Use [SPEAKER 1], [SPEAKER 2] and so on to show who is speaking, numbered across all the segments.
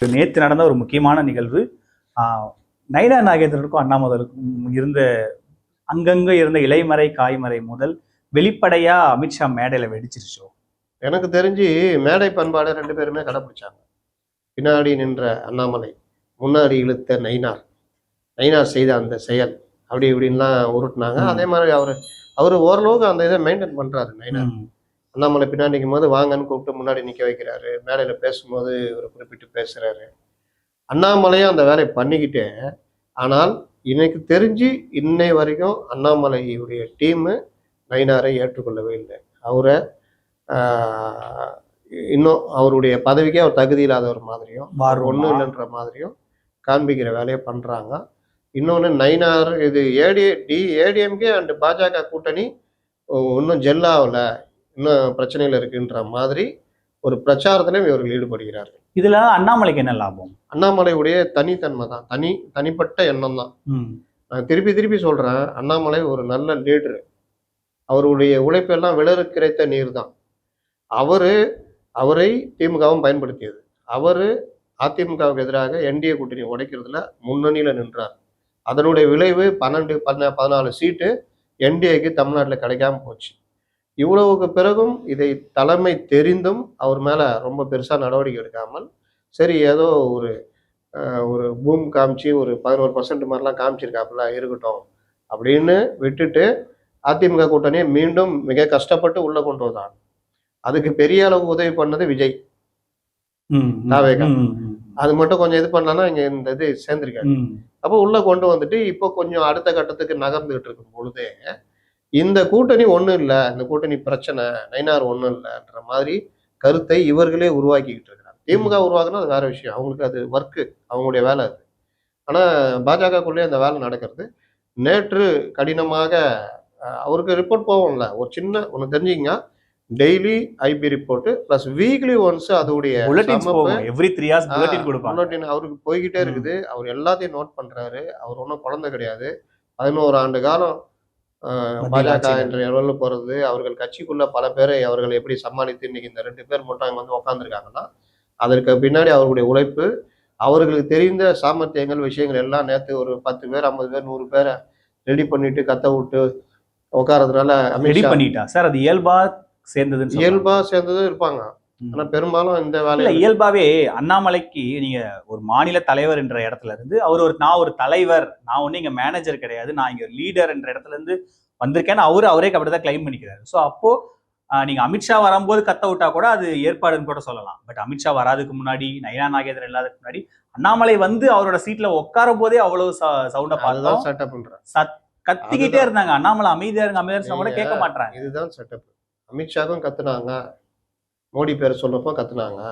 [SPEAKER 1] நேற்று நடந்த ஒரு முக்கியமான நிகழ்வு நயினா நாகேந்திரனுக்கும் அண்ணாமதலுக்கும் இருந்த அங்கங்க இருந்த இலைமறை காய்மறை முதல் வெளிப்படையா அமித்ஷா மேடையில வெடிச்சிருச்சோ
[SPEAKER 2] எனக்கு தெரிஞ்சு மேடை பண்பாடை ரெண்டு பேருமே கடைப்பிடிச்சாங்க பின்னாடி நின்ற அண்ணாமலை முன்னாடி இழுத்த நைனார் நைனார் செய்த அந்த செயல் அப்படி இப்படின்லாம் உருட்டுனாங்க. அதே மாதிரி அவர் அவர் ஓரளவுக்கு அந்த இதை மெயின்டைன் பண்றாரு நைனார். அண்ணாமலை பின்னாடி நிற்கும் போது வாங்கன்னு கூப்பிட்டு முன்னாடி நிற்க வைக்கிறாரு. மேடையில பேசும்போது ஒரு குறிப்பிட்டு பேசுறாரு. அண்ணாமலையும் அந்த வேலையை பண்ணிக்கிட்டே ஆனால் எனக்கு தெரிஞ்சு இன்னை வரைக்கும் அண்ணாமலையுடைய டீமு நயினாரை ஏற்றுக்கொள்ளவே இல்லை. அவரை இன்னும் அவருடைய பதவிக்கே அவர் தகுதி இல்லாத ஒரு மாதிரியும் ஒன்றும்? இல்லைன்ற மாதிரியும் காண்பிக்கிற வேலையை பண்றாங்க. இன்னொன்று நைனார் இது ஏடி டி ஏடிஎம்கே அண்ட் பாஜக கூட்டணி இன்னும் ஜெல்லாகல இன்னும் பிரச்சனைகள் இருக்குன்ற மாதிரி ஒரு பிரச்சாரத்திலும் இவர்கள் ஈடுபடுகிறார்கள்.
[SPEAKER 1] இதுல அண்ணாமலைக்கு என்ன லாபம்?
[SPEAKER 2] அண்ணாமலையுடைய தனித்தன்மை தான். தனி தனிப்பட்ட எண்ணம் தான். நான் திருப்பி திருப்பி சொல்றேன் அண்ணாமலை ஒரு நல்ல லீடரு அவருடைய உழைப்பெல்லாம் விளறு கிடைத்த நீர் தான். அவரு அவரை திமுகவும் பயன்படுத்தியது. அவரு அதிமுகவுக்கு எதிராக என்டிஏ கூட்டணி உடைக்கிறதுல முன்னணியில நின்றார். அதனுடைய விளைவு பன்னெண்டு பன்ன பதினாலு சீட்டு என்டிஏக்கு தமிழ்நாட்டில் கிடைக்காம போச்சு. இவ்வளவுக்கு பிறகும் இதை தலைமை தெரிந்தும் அவர் மேல ரொம்ப பெருசா நடவடிக்கை எடுக்காமல் சரி ஏதோ ஒரு ஒரு பூம் காமிச்சு ஒரு பதினோரு பர்சன்ட் மாதிரிலாம் காமிச்சிருக்காப்புல இருக்கட்டும் அப்படின்னு விட்டுட்டு அதிமுக கூட்டணியை மீண்டும் மிக கஷ்டப்பட்டு உள்ள கொண்டு வந்தாங்க அதுக்கு பெரிய அளவு உதவி பண்ணது விஜய். அது மட்டும் கொஞ்சம் இது பண்ணலன்னா இங்க இந்த இது சேர்ந்திருக்காரு. அப்போ உள்ள கொண்டு வந்துட்டு இப்போ கொஞ்சம் அடுத்த கட்டத்துக்கு நகர்ந்துகிட்டு இருக்கும் பொழுதே இந்த கூட்டணி ஒண்ணும் இல்ல இந்த கூட்டணி பிரச்சனை நைனார் ஒண்ணும் இல்லைன்ற மாதிரி கருத்தை இவர்களே உருவாக்கிக்கிட்டு இருக்கிறாங்க. திமுக உருவாக்குனா அது வேற விஷயம். அவங்களுக்கு அது ஒர்க்கு அவங்களுடைய வேலை அது. ஆனா பாஜகக்குள்ளேயே அந்த வேலை நடக்கிறது. நேற்று கடினமாக அவருக்கு ரிப்போர்ட் போவோம்ல. ஒரு சின்ன ஒன்று தெரிஞ்சுங்க daily IB report plus weekly once அதோடைய
[SPEAKER 1] எவ்ரி த்ரீ ஹார்ஸ் புல்லட்டின்
[SPEAKER 2] அவருக்கு போய்கிட்டே. இருக்குது. அவர் எல்லாத்தையும் நோட் பண்றாரு. அவர் ஒன்றும் குழந்தை கிடையாது. பதினோரு ஆண்டு காலம் பாஜக. என்ற லெவலில் போறது அவர்கள் கட்சிக்குள்ள பல பேரை அவர்கள் எப்படி சமாளித்து இன்னைக்கு இந்த ரெண்டு பேர் மட்டும் அங்க வந்து உட்காந்துருக்காங்கன்னா அதற்கு பின்னாடி அவர்களுடைய உழைப்பு அவர்களுக்கு தெரிந்த சாமர்த்தியங்கள் விஷயங்கள் எல்லாம் நேற்று ஒரு பத்து பேர் ஐம்பது பேர் நூறு பேரை ரெடி பண்ணிட்டு கத்த விட்டு உட்காரதுனால
[SPEAKER 1] ரெடி பண்ணிட்டா சார் அது இயல்பா சொல்றாங்க.
[SPEAKER 2] இயல்பா சேர்ந்ததும் இருப்பாங்க. ஆனா பெரும்பாலும் இந்த வேலையை
[SPEAKER 1] இயல்பாவே அண்ணாமலைக்கு நீங்க ஒரு மாநில தலைவர் என்ற இடத்துல இருந்து அவர் ஒரு நான் ஒரு தலைவர் நான் ஒண்ணு இங்க மேனேஜர் கிடையாது நான் இங்க லீடர் என்ற இடத்துல இருந்து வந்திருக்கேன்னு அவரு அவரே அப்படிதான் கிளைம் பண்ணிக்கிறாரு. சோ அப்போ நீங்க அமித்ஷா வரும்போது கத்த விட்டா கூட அது ஏற்பாடுன்னு கூட சொல்லலாம். பட் அமித்ஷா வராதுக்கு முன்னாடி நயனா நாகேந்திரன் இல்லாததுக்கு முன்னாடி அண்ணாமலை வந்து அவரோட சீட்ல உட்காரும் போதே அவ்வளவு சவுண்ட பார்த்தோம்.
[SPEAKER 2] செட்டப் பண்றேன்
[SPEAKER 1] கத்திக்கிட்டே. இருந்தாங்க. அண்ணாமலை அமைதியா இருங்க அமைதியா கூட கேட்க மாட்டாங்க
[SPEAKER 2] இதுதான் செட்டப் அமித்ஷாக்கும் கத்துனாங்க. மோடி பேர் சொன்னப்போ கத்துனாங்க.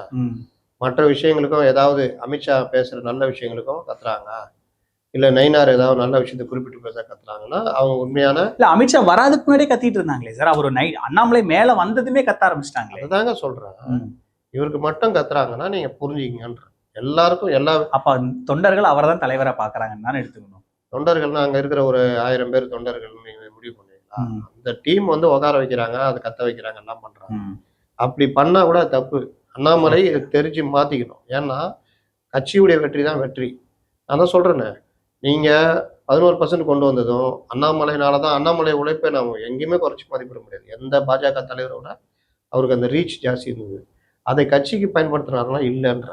[SPEAKER 2] மற்ற விஷயங்களுக்கும் ஏதாவது அமித்ஷா பேசுற நல்ல விஷயங்களுக்கும் கத்துறாங்க. இல்ல நைனார் ஏதாவது நல்ல விஷயத்தை குறிப்பிட்டு பேச கத்துறாங்கன்னா அவங்க உண்மையான
[SPEAKER 1] இல்ல அமித்ஷா வராதுக்கு முன்னாடியே கத்திட்டு இருந்தாங்களே சார். அவர் நை அண்ணாமலை மேல வந்ததுமே கத்த ஆரம்பிச்சிட்டாங்களே.
[SPEAKER 2] அதுதாங்க சொல்றேன்.
[SPEAKER 1] ம்.
[SPEAKER 2] இவருக்கு மட்டும் கத்துறாங்கன்னா நீங்க புரிஞ்சுக்கங்கன்ற. எல்லாருக்கும் எல்லா
[SPEAKER 1] அப்ப தொண்டர்கள் அவரை தான் தலைவரா பாக்குறாங்கன்னு தானே எடுத்துக்கணும்.
[SPEAKER 2] தொண்டர்கள்னா அங்க இருக்கிற ஒரு ஆயிரம் பேர் தொண்டர்கள் நீங்க முடிவு பண்ணுவீங்களா. அந்த டீம் வந்து உட்கார வைக்கிறாங்க அதை கத்த வைக்கிறாங்க எல்லாம் பண்றாங்க. அப்படி பண்ணா கூட தப்பு. அண்ணாமலை தெரிஞ்சு மாத்திக்கணும். ஏன்னா கட்சியுடைய வெற்றி தான் வெற்றி. நான் தான் சொல்றேனே. நீங்க பதினோரு பர்சன்ட் கொண்டு வந்ததும் அண்ணாமலைனால தான் அண்ணாமலை உழைப்பை நம்ம எங்கேயுமே குறைச்சி மதிப்பிட முடியாது. எந்த பாஜக தலைவரோட அவருக்கு அந்த ரீச் ஜாஸ்தி இருந்தது. அதை கட்சிக்கு பயன்படுத்தினாருன்னா இல்லைன்ற.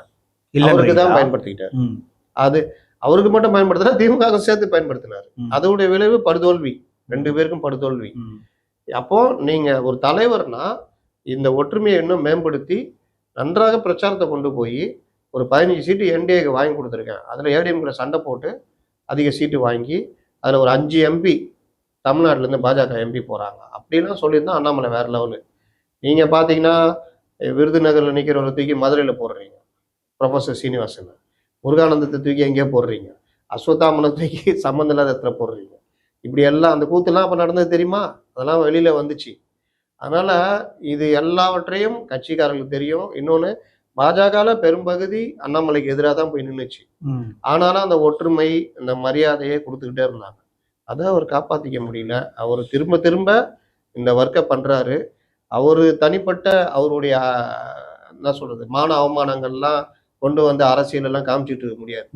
[SPEAKER 2] அவருக்கு தான் பயன்படுத்திக்கிட்டார். அது அவருக்கு மட்டும் பயன்படுத்தினா திமுக சேர்த்து பயன்படுத்தினார். அதோடைய விளைவு படுதோல்வி. ரெண்டு பேருக்கும் படுதோல்வி. அப்போ நீங்க ஒரு தலைவர்னா இந்த ஒற்றுமையை இன்னும் மேம்படுத்தி நன்றாக பிரச்சாரத்தை கொண்டு போய் ஒரு பதினஞ்சு சீட்டு என்டிஏக்கு வாங்கி கொடுத்துருக்கேன். அதில் ஏடிஎம்கிற சண்டை போட்டு அதிக சீட்டு வாங்கி அதில் ஒரு அஞ்சு எம்பி தமிழ்நாட்டிலேருந்து பாஜக எம்பி போகிறாங்க அப்படிலாம் சொல்லியிருந்தா அண்ணாமலை வேற லெவலு நீங்கள் பார்த்தீங்கன்னா விருதுநகரில் நிற்கிறவரை தூக்கி மதுரையில் போடுறீங்க. ப்ரொஃபஸர் சீனிவாசன். முருகானந்தத்தை தூக்கி எங்கேயோ போடுறீங்க. அஸ்வத்தாமனை தூக்கி சம்மந்த இல்லாத இடத்துல போடுறீங்க. இப்படி எல்லாம் அந்த கூத்துலாம் அப்போ நடந்தது தெரியுமா? அதெல்லாம் வெளியில் வந்துச்சு. அதனால இது எல்லாவற்றையும் கட்சிக்காரர்களுக்கு தெரியும். இன்னொன்று பாஜகல பெரும்பகுதி அண்ணாமலைக்கு எதிராக தான் போய் நின்றுச்சு ஆனாலும் அந்த ஒற்றுமை இந்த மரியாதையை கொடுத்துக்கிட்டே இருந்தாங்க. அதை அவர் காப்பாத்திக்க முடியல. அவர் திரும்ப திரும்ப இந்த ஒர்க்கை பண்றாரு. அவர் தனிப்பட்ட அவருடைய என்ன சொல்றது மான அவமானங்கள்லாம் கொண்டு வந்து அரசியல் எல்லாம் காமிச்சிட்டு இருக்க முடியாது.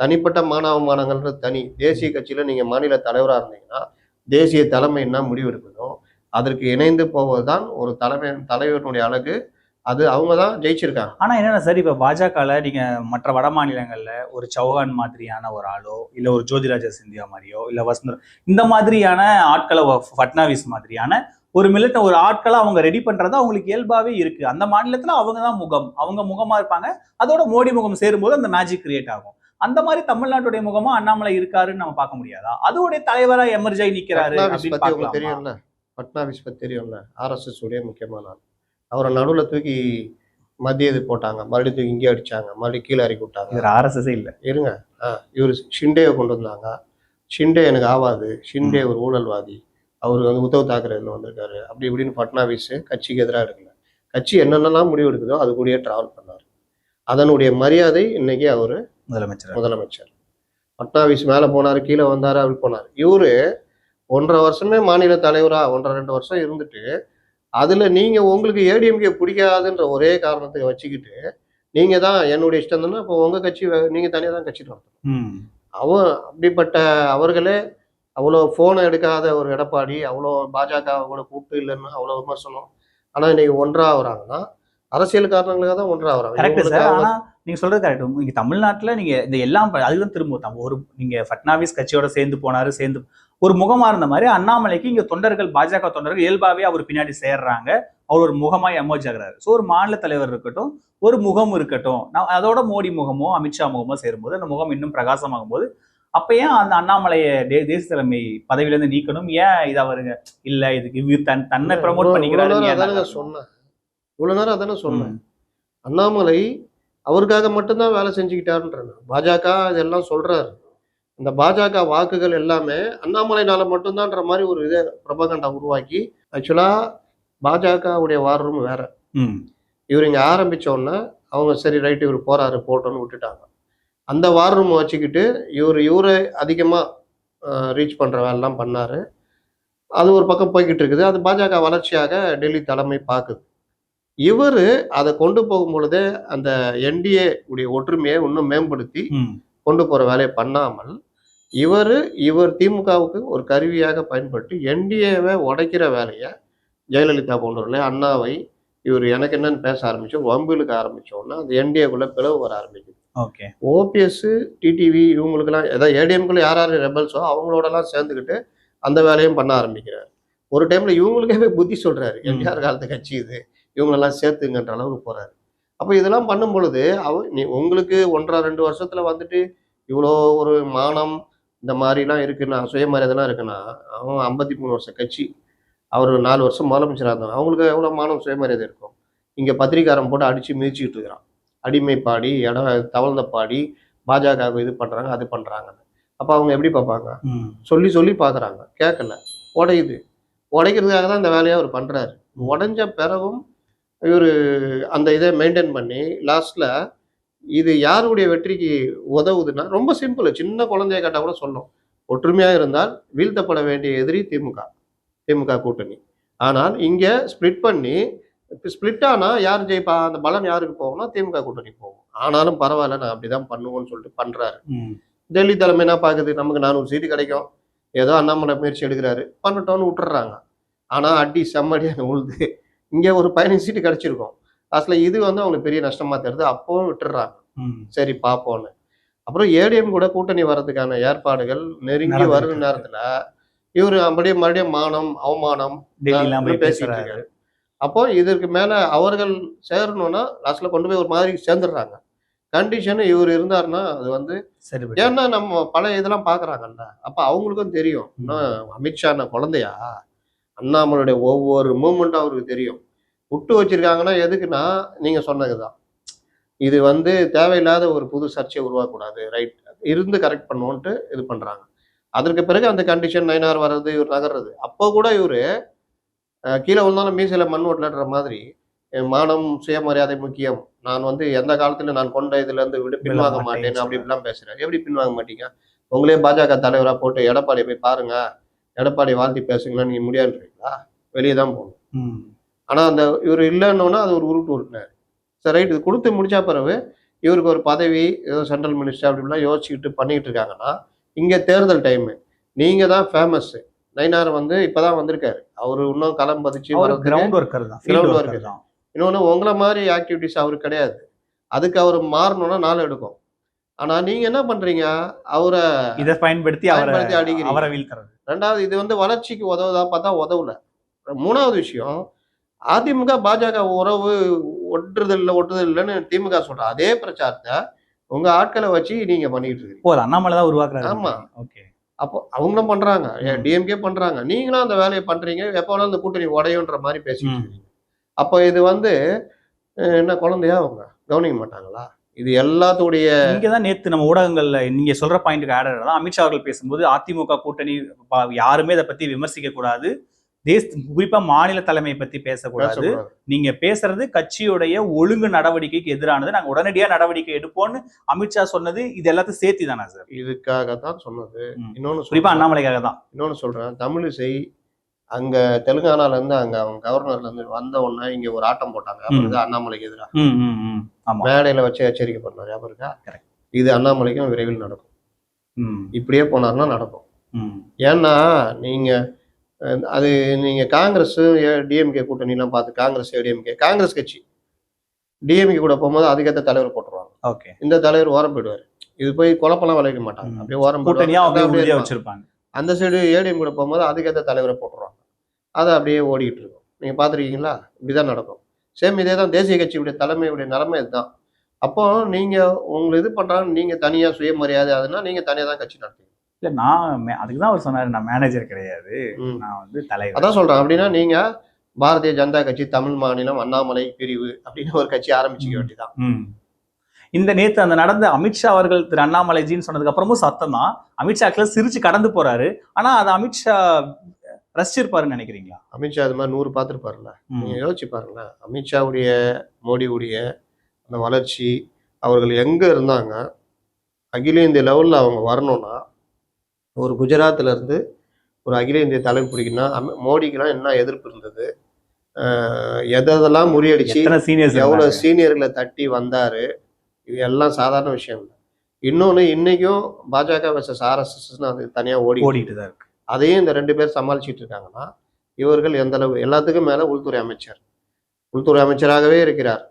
[SPEAKER 2] தனிப்பட்ட மானாவமானங்கள்ன்றது தனி. தேசிய கட்சியில நீங்க மாநில தலைவரா இருந்தீங்கன்னா தேசிய தலைமை என்ன முடிவு எடுக்கணும் அதற்கு இணைந்து போவதுதான் ஒரு தலைமை தலைவனுடைய அழகு. அது அவங்க தான் ஜெயிச்சிருக்காங்க.
[SPEAKER 1] ஆனா என்னன்னா சார் இப்ப பாஜகல நீங்க மற்ற வட மாநிலங்கள்ல ஒரு சௌஹான் மாதிரியான ஒரு ஆளோ இல்ல ஒரு ஜோதிராஜ சிந்தியா மாதிரியோ இல்ல வசந்த இந்த மாதிரியான ஆட்களை ஃபட்னாவிஸ் மாதிரியான ஒரு மிலிட்ட ஒரு ஆட்களை அவங்க ரெடி பண்றது அவங்களுக்கு இயல்பாவே இருக்கு. அந்த மாநிலத்துல அவங்க தான் முகம். அவங்க முகமா இருப்பாங்க. அதோட மோடி முகம் சேரும்போது அந்த மேஜிக் கிரியேட் ஆகும். அந்த மாதிரி தமிழ்நாட்டுடைய முகமா அண்ணாமலை இருக்காருன்னு நம்ம பார்க்க முடியாதா? அதோடைய தலைவரா எமர்ஜ் ஆகி நிக்கிறாரு
[SPEAKER 2] பட்னாவிஸ்
[SPEAKER 1] அப்படின்னு?
[SPEAKER 2] தெரியும்ல. பட்னாவிஸ் பத்தி தெரியும்ல ஆர்எஸ்எஸ் உடைய முக்கியமான ஆள். அவரை நடுவுல தூக்கி மத்திய இது போட்டாங்க மறுபடியும் தூக்கி இங்கே அடிச்சாங்க மறுபடியும் கீழே இறக்கி விட்டாங்க.
[SPEAKER 1] இது ஆர்எஸ்எஸ் இல்ல.
[SPEAKER 2] இருங்க. ஆ இவர் ஷிண்டேவை கொண்டு வந்தாங்க. ஷிண்டே எனக்கு ஆவாது. ஷிண்டே ஒரு ஊழல்வாதி. அவர் வந்து உத்தவ் தாக்கரேல வந்திருக்காரு. அப்படி இப்படின்னு ஃபட்னாவிஸ் கட்சிக்கு எதிராக எடுக்கல. கட்சி என்னென்னலாம் முடிவு எடுக்குதோ அது கூடயே டிராவல் பண்ணார். அதனுடைய மரியாதை இன்னைக்கு அவர்
[SPEAKER 1] முதலமைச்சர்?
[SPEAKER 2] முதலமைச்சர். ஃபட்னாவிஸ் மேலே போனார் கீழே வந்தார் அப்படி போனார். இவரு ஒன்றரை வருஷமே மாநில தலைவரா ஒன்றரை ரெண்டு வருஷம் இருந்துட்டு அதுல நீங்க உங்களுக்கு ஏடிஎம்கே பிடிக்காதுன்ற ஒரே காரணத்துக்கு வச்சுக்கிட்டு நீங்க தான் என்னுடைய இஷ்டம் தானே இப்போ உங்க கட்சி வே- நீங்க தனியாக தான் கட்சி நடத்தணும். அவன் அப்படிப்பட்ட அவர்களே அவ்வளோ ஃபோனை எடுக்காத ஒரு எடப்பாடி அவ்வளோ பாஜக கூட கூப்பிட்டு இல்லைன்னு அவ்வளோ விமர்சனம் ஆனால் இன்னைக்கு ஒன்றா வராங்கன்னா அரசியல் காரணங்களுக்காக தான் ஒன்றா வராங்க.
[SPEAKER 1] கரெக்ட் சார்
[SPEAKER 2] அவங்க-
[SPEAKER 1] ஆனா நீங்க சொல்றது கரெக்ட் நீங்க தமிழ்நாட்டுல நீங்க இந்த எல்லாம் அதுதான் திரும்ப ஒரு நீங்க ஃபட்னாவிஸ் கட்சியோட சேர்ந்து போனாரு சேர்ந்து ஒரு முகமா இருந்த மாதிரி அண்ணாமலைக்கு இங்க தொண்டர்கள் பாஜக தொண்டர்கள் இயல்பாவே அவர் பின்னாடி சேர்றாங்க. அவர் ஒரு முகமாய் எமர்ஜ் ஆகுறாரு. ஸோ ஒரு மாநில தலைவர் இருக்கட்டும் ஒரு முகம் இருக்கட்டும் நான் அதோட மோடி முகமோ அமித்ஷா முகமோ சேரும்போது அந்த முகம் இன்னும் பிரகாசமாகும் போது அப்ப ஏன் அந்த அண்ணாமலையை தே- தேசிய தலைமை பதவியில இருந்து நீக்கணும்? ஏன் இது அவருங்க இல்ல இதுக்கு இவர் தன் தன்னை ப்ரமோட் பண்ணிக்கிறாரு
[SPEAKER 2] சொன்னேன். இவ்வளவு நேரம் அதானே சொன்னேன். அண்ணாமலை அவருக்காக மட்டும்தான் வேலை செஞ்சுக்கிட்டாருன்றாங்க பாஜக இதெல்லாம் சொல்றாரு. இந்த பாஜக வாக்குகள் எல்லாமே அண்ணாமலைனால மட்டும்தான்ற மாதிரி ஒரு இதை பிரபகண்டா உருவாக்கி ஆக்சுவலா பாஜகவுடைய வார் ரூம் வேற. இவர் இங்க ஆரம்பிச்ச உடனே அவங்க சரி ரைட்டு இவர் போறாரு போட்டோன்னு விட்டுட்டாங்க. அந்த வார் ரூம் வச்சுக்கிட்டு இவர் இவரை அதிகமா ரீச் பண்ற வேலைலாம் பண்ணாரு. அது ஒரு பக்கம் போய்கிட்டு இருக்குது. அது பாஜக வளர்ச்சியாக டெல்லி தலைமை பார்க்குது. இவர் அதை கொண்டு போகும் பொழுதே அந்த என்டிஏ உடைய ஒற்றுமையை இன்னும் மேம்படுத்தி கொண்டு போற வேலையை பண்ணாமல் இவர் இவர் திமுகவுக்கு ஒரு கருவியாக பயன்பட்டு என்டிஏவை உடைக்கிற வேலையை ஜெயலலிதா போன்றவர்களே அண்ணாவை இவர் எனக்கு என்னன்னு பேச ஆரம்பிச்சோம் வம்பிழுக்க ஆரம்பிச்சோன்னா அந்த என்டிஏக்குள்ள பிளவு வர ஆரம்பிக்குது.
[SPEAKER 1] ஓகே.
[SPEAKER 2] ஓபிஎஸ் டிடிவி இவங்களுக்கெல்லாம் ஏதாவது ஏடிஎம்குள்ள யார் யார் ரெபல்ஸோ அவங்களோடலாம் சேர்ந்துக்கிட்டு அந்த வேலையும் பண்ண ஆரம்பிக்கிறார். ஒரு டைம்ல இவங்களுக்கே போய் புத்தி சொல்றாரு.
[SPEAKER 1] ம்.
[SPEAKER 2] எம்ஜிஆர் காலத்து கட்சி இது. இவங்களெல்லாம் சேர்த்துங்கன்ற அளவுக்கு போறாரு. அப்போ இதெல்லாம் பண்ணும் பொழுது அவ நீ உங்களுக்கு ஒன்றரை ரெண்டு வருஷத்துல வந்துட்டு இவ்வளோ ஒரு மானம் இந்த மாதிரிலாம் இருக்குன்னா சுயமரியாதைலாம் இருக்குன்னா அவன் ஐம்பத்தி மூணு வருஷம் கட்சி. அவர் நாலு வருஷம் முதலமைச்சராக இருந்தாங்க அவங்களுக்கு எவ்வளோ மானம் சுயமரியாதை இருக்கும் இங்கே பத்திரிக்காரன் போட்டு அடித்து மிதிச்சுக்கிட்டு இருக்கிறான். அடிமை பாடி இடம் தவழ்ந்த பாடி பாஜக இது பண்ணுறாங்க அது பண்ணுறாங்க அப்போ அவங்க எப்படி பார்ப்பாங்க? சொல்லி சொல்லி பார்க்குறாங்க. கேட்கல. உடையுது. உடைக்கிறதுக்காக தான் இந்த வேலையை அவர் பண்ணுறாரு உடைஞ்ச பிறகும் இவர் அந்த இதை மெயின்டைன் பண்ணி லாஸ்ட்ல இது யாருடைய வெற்றிக்கு உதவுதுன்னா ரொம்ப சிம்பிள் சின்ன குழந்தைய கேட்டால் கூட சொல்லும் ஒற்றுமையாக இருந்தால் வீழ்த்தப்பட வேண்டிய எதிரி திமுக திமுக கூட்டணி. ஆனால் இங்கே ஸ்ப்ளிட் பண்ணி ஸ்ப்ளிட் ஆனால் யார் ஜெயிப்பா? அந்த பலன் யாருக்கு போகும்னா திமுக கூட்டணி போகும். ஆனாலும் பரவாயில்ல நான் அப்படிதான் பண்ணுவேன்னு சொல்லிட்டு பண்றாரு.
[SPEAKER 1] ம்.
[SPEAKER 2] டெல்லி தலைமை என்ன பார்க்குது நமக்கு நானூறு சீட்டு கிடைக்கும். ஏதோ அண்ணாமலை முயற்சி எடுக்கிறாரு. பண்ணட்டோன்னு விட்டுறாங்க. ஆனால் அடி செம்மடியாக உழுது. இங்கே ஒரு பதினஞ்சு சீட்டு கிடைச்சிருக்கும். லாஸ்ட்டில் இது வந்து அவங்களுக்கு பெரிய நஷ்டமா தெரியுது அப்பவும் விட்டுறாங்க.
[SPEAKER 1] ம்.
[SPEAKER 2] சரி பார்ப்போன்னு அப்புறம் ஏடிஎம் கூட கூட்டணி வர்றதுக்கான ஏற்பாடுகள் நெருங்கி
[SPEAKER 1] இருக்கு.
[SPEAKER 2] நேரத்தில் இவர் அப்படியே மறுபடியும் மானம் அவமானம் பேசிட்டு இருக்காரு. அப்போ இதற்கு மேல அவர்கள் சேரணும்னா லாஸ்ட்ல கொண்டு போய் ஒரு மாதிரி சேர்ந்துடுறாங்க. கண்டிஷன் இவர் இருந்தாருன்னா அது வந்து
[SPEAKER 1] சரி
[SPEAKER 2] ஏன்னா நம்ம பல இதெல்லாம் பாக்குறாங்கல்ல. அப்ப அவங்களுக்கும் தெரியும். இன்னும் அமித்ஷா குழந்தையா? அண்ணாமலையுடைய ஒவ்வொரு மூமெண்ட்டும் அவருக்கு தெரியும். விட்டு வச்சிருக்காங்கன்னா எதுக்குன்னா நீங்க சொன்னதுதான். இது வந்து தேவையில்லாத ஒரு புது சர்ச்சையை உருவாக்கக்கூடாது. ரைட் இருந்து கரெக்ட் பண்ணுவோன்ட்டு இது பண்றாங்க. அதற்கு பிறகு அந்த கண்டிஷன் நைனார் வர்றது இவர் நகர்றது. அப்போ கூட இவரு கீழே விழுந்தாலும் மீசையில மண் ஓட்டலன்ற மாதிரி மானம் சுயமரியாதை முக்கியம். நான் வந்து எந்த காலத்துல நான் கொண்ட இதுல இருந்து விடு பின்வாங்க
[SPEAKER 1] மாட்டேன்னு
[SPEAKER 2] மாட்டேன். அப்படி. இப்படிலாம் பேசுறாரு. எப்படி பின்வாங்க மாட்டீங்க? உங்களே பாஜக தலைவரா போட்டு எடப்பாடியை போய் பாருங்க. எடப்பாடி வாழ்த்தி பேசுங்களா நீங்க முடியாதுன்றீங்களா வெளியே தான் போகணும்.
[SPEAKER 1] ம்.
[SPEAKER 2] ஆனா அந்த இவர் இல்லைன்னொன்னா அது ஒரு உருட்டு உருட்டினார். சரி ரைட் இது கொடுத்து முடிச்சா பிறகு இவருக்கு ஒரு பதவி ஏதோ சென்ட்ரல் மினிஸ்டர் அப்படிலாம் யோசிச்சுக்கிட்டு பண்ணிட்டு இருக்காங்கன்னா இங்கே தேர்தல் டைமு நீங்கள் தான் ஃபேமஸ் நைனார் வந்து இப்பதான் வந்திருக்காரு. அவர் இன்னும் களம் பதிச்சு
[SPEAKER 1] கிரவுண்ட் ஒர்க்கர் தான்.
[SPEAKER 2] Worker
[SPEAKER 1] ஒர்க்கர் தான்.
[SPEAKER 2] இன்னொன்று உங்களை மாதிரி ஆக்டிவிட்டிஸ் அவருக்கு கிடையாது. அதுக்கு அவர் மாறணும்னா நாள் எடுக்கும். ஆனா நீங்க என்ன பண்றீங்க? அவரை
[SPEAKER 1] இதை பயன்படுத்தி அவரை
[SPEAKER 2] பயன்படுத்தி அடிக்கிறீங்க.
[SPEAKER 1] அவரை வீழ்த்துறது.
[SPEAKER 2] ரெண்டாவது இது வந்து வளர்ச்சிக்கு உதவுதா பார்த்தா உதவல. மூணாவது விஷயம் அதிமுக பாஜக உறவு ஒட்டுறது இல்லை ஒட்டுறது இல்லைன்னு திமுக சொல்ற அதே பிரச்சாரத்தை உங்க ஆட்களை வச்சு நீங்க பண்ணிட்டு இருக்கீங்க.
[SPEAKER 1] அண்ணாமலை தான் உருவாக்குறாரு.
[SPEAKER 2] ஆமா.
[SPEAKER 1] ஓகே.
[SPEAKER 2] அப்போ அவங்களும் பண்றாங்க. டிஎம்கே பண்றாங்க. நீங்களும் அந்த வேலையை பண்றீங்க. எப்போ வேணாலும் அந்த கூட்டணி உடையுன்ற மாதிரி பேசிட்டு. இருக்கீங்க. அப்போ இது வந்து என்ன குழந்தையா அவங்க? கவனிக்க மாட்டாங்களா? இது எல்லாத்துடைய
[SPEAKER 1] இங்க தான் நேத்து நம்ம ஊடகங்கள்ல நீங்க சொல்ற பாயிண்ட்டுக்கு ஆட் தான் அமித்ஷா அவர்கள் பேசும்போது அதிமுக கூட்டணி யாருமே இதை பத்தி விமர்சிக்க கூடாது. தேச குறிப்பா மாநில தலைமை பத்தி பேசக்கூடாது. நீங்க பேசுறது கட்சியுடைய ஒழுங்கு நடவடிக்கைக்கு எதிரானது. நாங்க உடனடியா நடவடிக்கை எடுப்போம்னு அமித்ஷா சொன்னது இது எல்லாத்தையும் சேர்த்தி தானே சார்?
[SPEAKER 2] இதுக்காக தான் சொன்னது. இன்னொன்னு
[SPEAKER 1] குறிப்பா
[SPEAKER 2] சொல்றேன்.
[SPEAKER 1] அண்ணாமலைக்காக தான்
[SPEAKER 2] இன்னொன்னு சொல்றேன். தமிழிசை அங்க தெலுங்கானால இருந்து அங்க அவங்க கவர்னர்ல இருந்து வந்த உடனே இங்க ஒரு ஆட்டம் போட்டாங்க. அண்ணாமலைக்கு எதிராக மேடையில வச்சு எச்சரிக்கை பண்ணார் ஞாபகம் இருக்கா. இது அண்ணாமலைக்கும் விரைவில் நடக்கும். இப்படியே போனார்னா நடக்கும். ஏன்னா நீங்க அது நீங்க காங்கிரஸ் டிஎம்கே கூட்டணிலாம் பார்த்து காங்கிரஸ் ஏடிஎம்கே காங்கிரஸ் கட்சி டிஎம்கே கூட போகும்போது அதுக்கேற்ற தலைவர் போட்டுருவாங்க.
[SPEAKER 1] ஓகே.
[SPEAKER 2] இந்த தலைவர் ஓரம் போயிடுவார். இது போய் குழப்பம்லாம் விளைவிக்க மாட்டாங்க. அப்படியே ஓரம்.
[SPEAKER 1] வச்சிருப்பாங்க.
[SPEAKER 2] அந்த சைடு ஏடிஎம் கூட போகும்போது அதுக்கேற்ற தலைவரை போட்டுருவாங்க. அது அப்படியே ஓடிட்டு இருக்கும் நீங்கள் பார்த்துருக்கீங்களா? இப்படிதான் நடக்கும். சேம் இதே தான் தேசிய கட்சியுடைய தலைமையுடைய நிலைமை இதுதான். அப்போ நீங்கள் உங்களை இது பண்ணுறாங்க நீங்கள் தனியாக சுயமரியாதை அதுனா நீங்கள் தனியாக தான் கட்சி நடத்துவீங்க.
[SPEAKER 1] இல்ல நான் அதுக்கு தான் அவர் சொன்னாரு நான் மேனேஜர் கிடையாது. நான் வந்து தலைவர்.
[SPEAKER 2] அதான் சொல்கிறேன் அப்படின்னா நீங்கள் பாரதிய ஜனதா கட்சி தமிழ் மாநிலம் அண்ணாமலை பிரிவு அப்படின்னு ஒரு கட்சி ஆரம்பிச்சிக்க வேண்டியதான்.
[SPEAKER 1] இந்த நேத்து அந்த நடந்த அமித்ஷா அவர்கள் திரு அண்ணாமலைஜின்னு சொன்னதுக்கு அப்புறமும் சத்தம் தான். அமித்ஷா actually சிரிச்சு கடந்து போறாரு. ஆனா அது அமித்ஷா ரசிச்சிருப்பாருன்னு நினைக்கிறீங்களா?
[SPEAKER 2] அமித்ஷா அது மாதிரி நூறு பார்த்துருப்பாருல்ல. நீங்கள் யோசிச்சு பாருங்களேன். அமித்ஷாவுடைய மோடியுடைய அந்த வளர்ச்சி அவர்கள் எங்கே இருந்தாங்க அகில இந்திய லெவலில் அவங்க வரணும்னா ஒரு குஜராத்ல இருந்து ஒரு அகில இந்திய தலைமை பிடிக்குன்னா அம- மோடிக்கெல்லாம் என்ன எதிர்ப்பு இருந்தது? எதெல்லாம் முறியடிச்சு எவ்வளோ சீனியர்களை தட்டி வந்தாரு? இது எல்லாம் சாதாரண விஷயம் இல்லை. இன்னொன்று இன்னைக்கும் பாஜக வர்சஸ் ஆர்எஸ்எஸ்னு அது தனியாக ஓடி
[SPEAKER 1] ஓடிட்டு தான்
[SPEAKER 2] அதையும் இந்த ரெண்டு பேர் சமாளிச்சிட்டு இருக்காங்கன்னா இவர்கள் எந்த அளவு எல்லாத்துக்கும் மேலே உள்துறை அமைச்சர். உள்துறை அமைச்சராகவே இருக்கிறார்.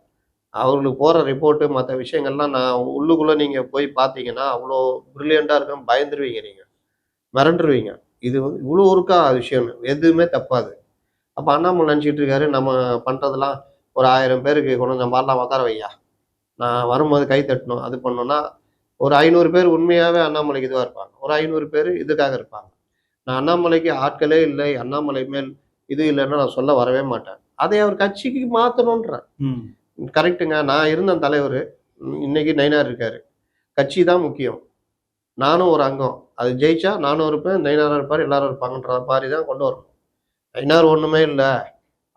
[SPEAKER 2] அவர்களுக்கு போகிற ரிப்போர்ட்டு மற்ற விஷயங்கள்லாம் நான் உள்ளுக்குள்ளே நீங்கள் போய் பார்த்தீங்கன்னா அவ்வளோ ப்ரில்லியண்ட்டாக இருக்கும் பயந்துருவீங்க. நீங்கள் மிரண்டுருவீங்க. இது வந்து இவ்வளோ இருக்கா விஷயம். எதுவுமே தப்பாது. அப்போ அண்ணாமலை நினச்சிட்டு இருக்காரு நம்ம பண்ணுறதெல்லாம் ஒரு ஆயிரம் பேருக்கு கொஞ்சம் மாறலாம் மாதிரிலாம் உட்கார வையா நான் வரும்போது கை தட்டணும் அது பண்ணோன்னா ஒரு ஐநூறு பேர் உண்மையாகவே அண்ணாமலைக்கு இதுவாக இருப்பாங்க. ஒரு ஐநூறு பேர் இதுக்காக இருப்பாங்க. நான் அண்ணாமலைக்கு ஆட்களே இல்லை அண்ணாமலை மேல் இது இல்லைன்னா நான் சொல்ல வரவே மாட்டேன். அதை அவர் கட்சிக்கு மாற்றணுன்றேன். கரெக்டுங்க நான் இருந்த தலைவர் இன்னைக்கு நைனார் இருக்காரு. கட்சி தான் முக்கியம். நானும் ஒரு அங்கம். அது ஜெயிச்சா நானும் இருப்பேன் நைனாரா இருப்பார் எல்லாரும் இருப்பாங்கன்ற மாதிரி தான் கொண்டு வரணும். நைனார் ஒன்றுமே இல்லை.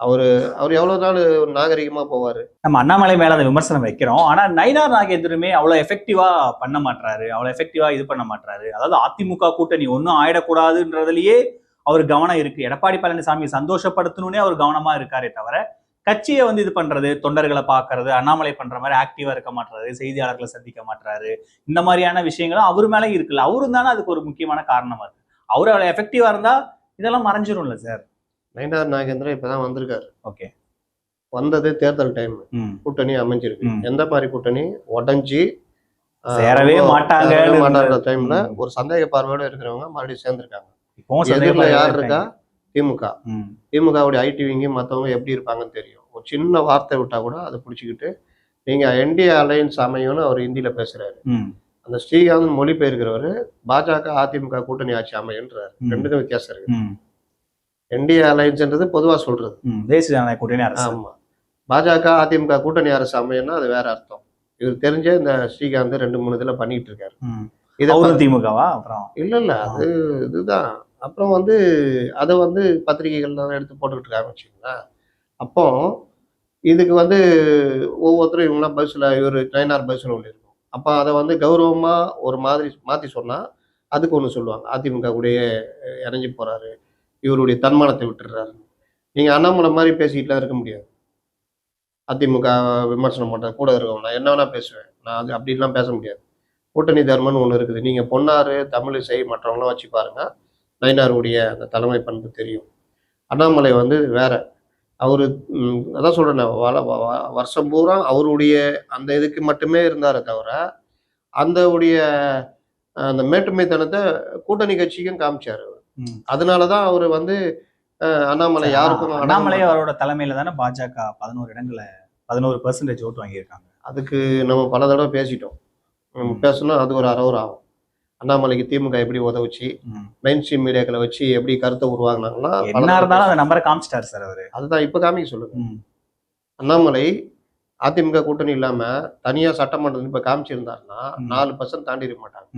[SPEAKER 2] அவர் அவர் எவ்வளோ நாள் நாகரிகமாக போவார்?
[SPEAKER 1] நம்ம அண்ணாமலை மேல அந்த விமர்சனம் வைக்கிறோம். ஆனா நயினார் நாகேந்திரமே அவ்வளவு எஃபெக்டிவா பண்ண மாட்டாரு அவ்வளவு எஃபெக்டிவா இது பண்ண மாட்டாரு அதாவது அதிமுக கூட்டணி ஒன்றும் ஆயிடக்கூடாதுன்றதுலயே அவர் கவனம் இருக்கு. எடப்பாடி பழனிசாமி சந்தோஷப்படுத்தணும்னே அவர் கவனமா இருக்காரே தவிர கட்சியை வந்து இது பண்றது தொண்டர்களை பார்க்கறது அண்ணாமலை பண்ற மாதிரி ஆக்டிவா இருக்க மாட்டாரு செய்தியாளர்களை சந்திக்க மாட்டாரு இந்த மாதிரியான விஷயங்களும் அவர் மேலே இருக்குல்ல. அவரும் தானே அதுக்கு ஒரு முக்கியமான காரணமா இருக்கு. அவர் அவ்வளவு எஃபெக்டிவா இருந்தா இதெல்லாம் மறைஞ்சிரும்ல சார்
[SPEAKER 2] நயினார் நாகேந்திரன் இப்போ தான் வந்திருக்காரு.
[SPEAKER 1] ஓகே.
[SPEAKER 2] வந்தது தேர்தல் டைம் கூட்டணி அமைஞ்சிருக்கு. எந்த மாதிரி கூட்டணி? உடஞ்சி
[SPEAKER 1] சேரவே இருந்த-
[SPEAKER 2] மாட்டாங்கிற டைம்ல. ஒரு சந்தேக பார்வையோட இருக்கிறவங்க மறுபடியும் சேர்ந்திருக்காங்க. எதிரில் யார். இருக்கா? திமுக. திமுகவுடைய ஐடி விங்கி மற்றவங்க எப்படி இருப்பாங்கன்னு தெரியும். ஒரு சின்ன வார்த்தை விட்டா கூட அதை பிடிச்சிக்கிட்டு நீங்க என்டிஏ அலையன்ஸ் அமையும்னு அவர் ஹிந்தியில பேசுறாரு. அந்த ஸ்ரீகாந்த் மொழிபெயர்க்கிறவர் பாஜக அதிமுக கூட்டணி ஆட்சி அமையன்றாரு. ரெண்டுக்கும் வித்தியாசம் இருக்கு. என்டிஏ அலையன்ஸ்ன்றது பொதுவா சொல்றது.
[SPEAKER 1] தேசிய ஜனநாயக கூட்டணி அரசு.
[SPEAKER 2] ஆமா. பாஜக அதிமுக கூட்டணி அரசு அமையன்னா அது வேற அர்த்தம். இவர் தெரிஞ்ச இந்த ஸ்ரீகாந்த் ரெண்டு மூணு இதுல பண்ணிட்டு இருக்காரு. இதை
[SPEAKER 1] திமுகவா? அப்புறம்?
[SPEAKER 2] இல்ல இல்ல. அது இதுதான். அப்புறம் வந்து அதை வந்து பத்திரிகைகள்லாம் எடுத்து போட்டுக்கிட்டு இருக்காங்க வச்சுங்களேன் அப்போ இதுக்கு வந்து ஒவ்வொருத்தரும் இவங்களாம் சொல்ல இவர் நயனார் பதில் சொல்ல வேண்டியிருக்கும் அப்போ அதை வந்து கௌரவமா ஒரு மாதிரி மாற்றி சொன்னா அதுக்கு ஒன்று சொல்லுவாங்க. அதிமுக கூடயே அஹ், இணைஞ்சு போறாரு. இவருடைய தன்மானத்தை விட்டுடுறாரு. நீங்கள் அண்ணாமலை மாதிரி பேசிக்கிட்டுலாம் இருக்க முடியாது. அதிமுக விமர்சனம் பண்ணுறது கூட இருக்கவங்க நான் என்ன வேணால் பேசுவேன். நான் அது அப்படின்லாம் பேச முடியாது. கூட்டணி தர்மம்னு ஒன்று இருக்குது. நீங்கள் பொன்னார் தமிழிசை மற்றவங்களாம் வச்சு பாருங்கள் நயினாருடைய அந்த தலைமை பண்பு தெரியும். அண்ணாமலை வந்து வேற. அவர் அதான் சொல்கிறேன் வள வருஷம் பூரா அவருடைய அந்த இதுக்கு மட்டுமே இருந்தாரே தவிர அந்த உடைய அந்த மேட்டுமைத்தனத்தை கூட்டணி கட்சிக்கும் காமிச்சார் அவர்
[SPEAKER 1] ம்.
[SPEAKER 2] அதனால தான் அவர் வந்து அண்ணாமலை யாருக்கும்
[SPEAKER 1] அண்ணாமலை. அவரோட தலைமையில தானே பாஜக பதினோரு இடங்கள்ல பதினோரு பெர்சன்டேஜ் ஓட்டு வாங்கியிருக்காங்க
[SPEAKER 2] அதுக்கு நம்ம பல தடவை பேசிட்டோம். பேசணும் அது ஒரு அறவர் ஆகும் அண்ணாமலைக்கு திமுக எப்படி உதவுச்சு. மெயின் ஸ்ட்ரீம் மீடியாக்களை வச்சு எப்படி கருத்தை உருவாக்குனாங்கன்னா பல
[SPEAKER 1] என்ன இருந்தாலும் அந்த நம்பரை காமிச்சிட்டாரு சார் அவரு
[SPEAKER 2] அதுதான் இப்ப காமிக்க சொல்லுங்க. அண்ணாமலை அதிமுக கூட்டணி இல்லாம தனியா சட்டமன்றத்தில் இப்ப காமிச்சிருந்தாருன்னா. நாலு பர்சன்ட் தாண்டி இருக்க மாட்டாங்க.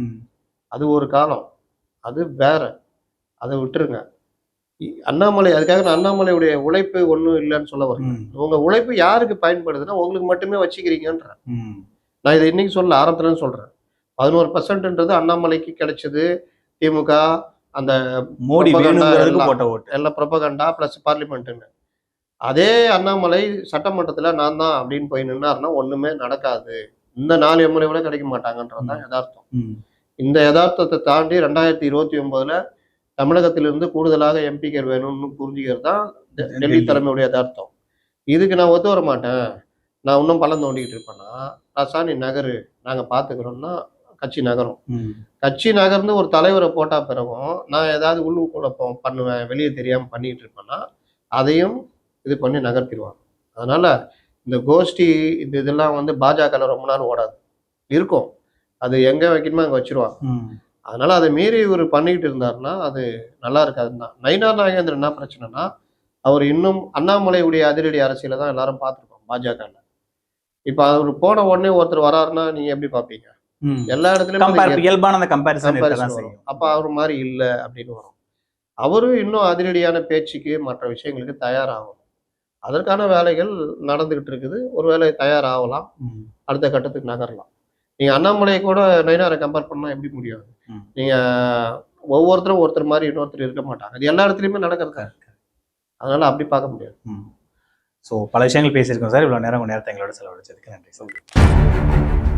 [SPEAKER 2] அது ஒரு காலம் அது வேற அதை விட்டுருங்க. அண்ணாமலை அதுக்காக நான் அண்ணாமலையுடைய உழைப்பு ஒன்றும் இல்லைன்னு சொல்ல வரேன். உங்க உழைப்பு யாருக்கு பயன்படுதுன்னா உங்களுக்கு மட்டுமே வச்சுக்கிறீங்கன்றேன்
[SPEAKER 1] ம்.
[SPEAKER 2] நான் இதை இன்னைக்கு சொல்ல ஆரம்பத்துலன்னு சொல்றேன். பதினோரு பர்சன்ட்ன்றது அண்ணாமலைக்கு கிடைச்சது. திமுக அந்த
[SPEAKER 1] மோடி
[SPEAKER 2] எல்லா ப்ரொபகண்டா ப்ளஸ் பார்லிமெண்ட்டுன்னு அதே அண்ணாமலை சட்டமன்றத்துல நான் தான் அப்படின்னு போய் நின்னாருன்னா ஒண்ணுமே நடக்காது. இந்த நாலு எம்எல்ஏ கூட கிடைக்க மாட்டாங்கன்றது தான் யதார்த்தம். இந்த யதார்த்தத்தை தாண்டி ரெண்டாயிரத்தி இருபத்தி ஒன்பதுல தமிழகத்திலிருந்து கூடுதலாக எம்பிக்கள் வேணும்னு புரிஞ்சுக்கிறது தான் டெல்லி. தலைமையுடைய யதார்த்தம் இதுக்கு நான் ஒத்து வர மாட்டேன். நான் இன்னும் பள்ளம் தோண்டிக்கிட்டு இருப்பேன்னா ரசானி நகரு நாங்க பாத்துக்கிறோம்னா கட்சி நகரும். கட்சி நகர்ந்து ஒரு தலைவரை போட்டா பிறகும் நான் ஏதாவது உள்ளு குழப்பம் பண்ணுவேன் வெளியே தெரியாம பண்ணிட்டு இருப்பேன்னா அதையும் இது பண்ணி நகர்த்திடுவாங்க. அதனால இந்த கோஷ்டி இந்த இதெல்லாம் வந்து பாஜக ரொம்ப நாள் ஓடாது. இருக்கும். அது எங்க வைக்கணுமோ அங்க வச்சிருவாங்க.
[SPEAKER 1] ம்.
[SPEAKER 2] அதனால அதை மீறி இவர் பண்ணிக்கிட்டு இருந்தாருன்னா அது நல்லா இருக்காதுன்னு தான் நயினார் நாகேந்திரன் என்ன பிரச்சனைனா அவர் இன்னும் அண்ணாமலையுடைய அதிரடி அரசியலை தான் எல்லாரும் பார்த்துருக்கோம் பாஜக இப்போ அவர் போன உடனே ஒருத்தர் வராருன்னா நீங்க எப்படி பார்ப்பீங்க. எல்லா இடத்துலயும்
[SPEAKER 1] இயல்பான கம்பேரிசன்
[SPEAKER 2] அப்ப அவர் மாதிரி இல்ல அப்படின்னு வரும். அவரும் இன்னும் அதிரடியான பேச்சுக்கு மற்ற விஷயங்களுக்கு தயாராகும் அதற்கான வேலைகள் நடந்துகிட்டு இருக்குது. ஒருவேளை தயாராகலாம். அடுத்த கட்டத்துக்கு நகரலாம். நீங்க அண்ணாமலையை கூட நயினாரை கம்பேர் பண்ணா எப்படி முடியும்?
[SPEAKER 1] ம்.
[SPEAKER 2] நீங்க ஒவ்வொருத்தரும் ஒருத்தர் மாதிரி இன்னொருத்தர் இருக்க மாட்டாங்க. அது எல்லா இடத்துலயுமே நடக்கிறது தான். அதனால அப்படி பார்க்க முடியாது.
[SPEAKER 1] ஸோ பல விஷயங்கள் பேசியிருக்கோம் சார். இவ்வளோ நேரம் உங்க நேரத்தை எங்களோட செலவழிச்சதுக்கு நன்றி சார்.